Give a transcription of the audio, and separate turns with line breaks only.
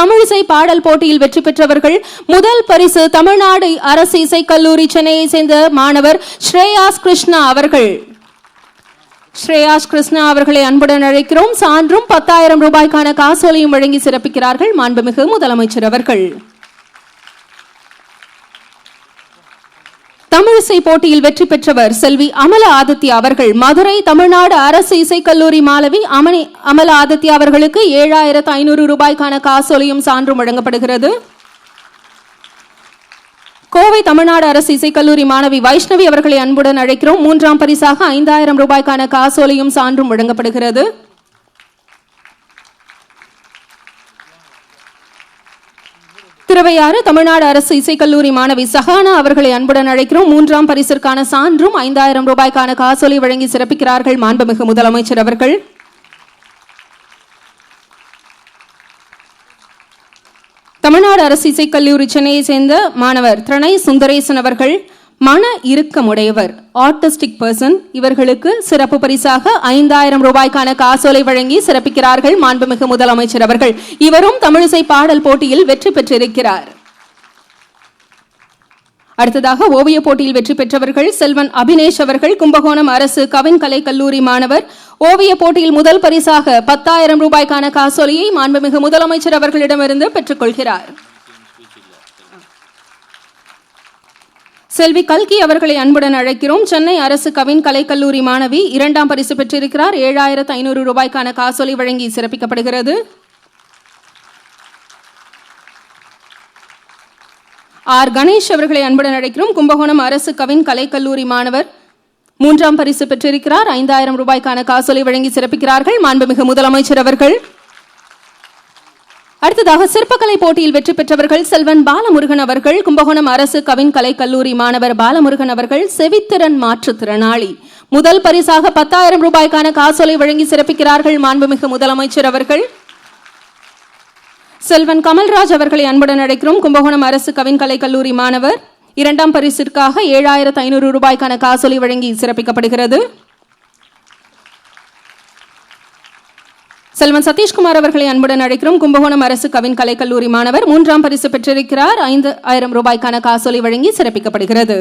தமிழிசை பாடல் போட்டியில் வெற்றி பெற்றவர்கள் முதல் பரிசு தமிழ்நாடு அரசு இசைக்கல்லூரி சென்னையை சேர்ந்த மாணவர் ஸ்ரேயாஸ் கிருஷ்ணா அவர்கள். ஸ்ரேயாஸ் கிருஷ்ணா அவர்களை அன்புடன் அழைக்கிறோம். சான்றும் பத்தாயிரம் ரூபாய்க்கான காசோலையும் வழங்கி சிறப்பிக்கிறார்கள். மாண்புமிகு முதலமைச்சர் அவர்கள். தமிழிசை போட்டியில் வெற்றி பெற்றவர் செல்வி அமல ஆதித்யா அவர்கள். மதுரை தமிழ்நாடு அரசு இசைக்கல்லூரி மாணவி அமனி அமல ஆதித்யா அவர்களுக்கு ஏழாயிரத்து ஐநூறு ரூபாய்க்கான காசோலையும் சான்றும் வழங்கப்படுகிறது. கோவை தமிழ்நாடு அரசு இசைக்கல்லூரி மாணவி வைஷ்ணவி அவர்களை அன்புடன் அழைக்கிறோம். மூன்றாம் பரிசாக ஐந்தாயிரம் ரூபாய்க்கான காசோலையும் சான்றும் வழங்கப்படுகிறது. திருவையாறு தமிழ்நாடு அரசு இசைக்கல்லூரி மாணவி சஹானா அவர்களை அன்புடன் அழைக்கிறோம். மூன்றாம் பரிசிற்கான சான்றும் ஐந்தாயிரம் ரூபாய்க்கான காசோலை வழங்கி சிறப்பிக்கிறார்கள் மாண்புமிகு முதலமைச்சர் அவர்கள். தமிழ்நாடு அரசு இசைக்கல்லூரி சென்னையை சேர்ந்த மாணவர் திரணை சுந்தரேசன் அவர்கள் மன இறுக்கமுடையவர் ஆர்டிஸ்டிக் பர்சன் இவர்களுக்கு சிறப்பு பரிசாக ஐந்தாயிரம் ரூபாய்க்கான காசோலை வழங்கி சிறப்பிக்கிறார்கள் மாண்புமிகு முதலமைச்சர் அவர்கள். இவரும் தமிழிசை பாடல் போட்டியில் வெற்றி பெற்றிருக்கிறார். அடுத்ததாக ஓவிய போட்டியில் வெற்றி பெற்றவர்கள் செல்வன் அபினேஷ் அவர்கள் கும்பகோணம் அரசு கவின்கலை கல்லூரி மாணவர். ஓவிய போட்டியில் முதல் பரிசாக பத்தாயிரம் ரூபாய்க்கான காசோலையை மாண்புமிகு முதலமைச்சர் அவர்களிடமிருந்து பெற்றுக்கொள்கிறார். செல்வி கல்கி அவர்களை அன்புடன் அழைக்கிறோம். சென்னை அரசு கவின் கலைக்கல்லூரி மாணவி இரண்டாம் பரிசு பெற்றிருக்கிறார். ஏழாயிரத்து ஐநூறு ரூபாய்க்கான காசோலை வழங்கி சிறப்பிக்கப்படுகிறது. ஆர். கணேஷ் அவர்களை அன்புடன் அழைக்கிறோம். கும்பகோணம் அரசு கவின் கலைக்கல்லூரி மாணவர் மூன்றாம் பரிசு பெற்றிருக்கிறார். ஐந்தாயிரம் ரூபாய்க்கான காசோலை வழங்கி சிறப்பிக்கிறார்கள். மாண்புமிகு முதலமைச்சர் அவர்கள். அடுத்ததாக சிற்பக்கலை போட்டியில் வெற்றி பெற்றவர்கள் செல்வன் பாலமுருகன் அவர்கள் கும்பகோணம் அரசு கவின் கலை கல்லூரி மாணவர் பாலமுருகன் அவர்கள் செவித்திறன் மாற்றுத்திறனாளி முதல் பரிசாக பத்தாயிரம் ரூபாய்க்கான காசோலை வழங்கி சிறப்பிக்கிறார்கள் மாண்புமிகு முதலமைச்சர் அவர்கள். செல்வன் கமல்ராஜ் அவர்களை அன்புடன் அழைக்கிறோம். கும்பகோணம் அரசு கவின் கலை கல்லூரி மாணவர். இரண்டாம் பரிசிற்காக ஏழாயிரத்து ஐநூறு ரூபாய்க்கான காசோலை வழங்கி சிறப்பிக்கப்படுகிறது. செல்வன் சதீஷ்குமார் அவர்களை அன்புடன் அழைக்கிறோம். கும்பகோணம் அரசு கவின் கலைக்கல்லூரி மாணவர் மூன்றாம் பரிசு பெற்றிருக்கிறார். ஐந்து ஆயிரம் ரூபாய்க்கான காசோலை வழங்கி சிறப்பிக்கப்படுகிறது.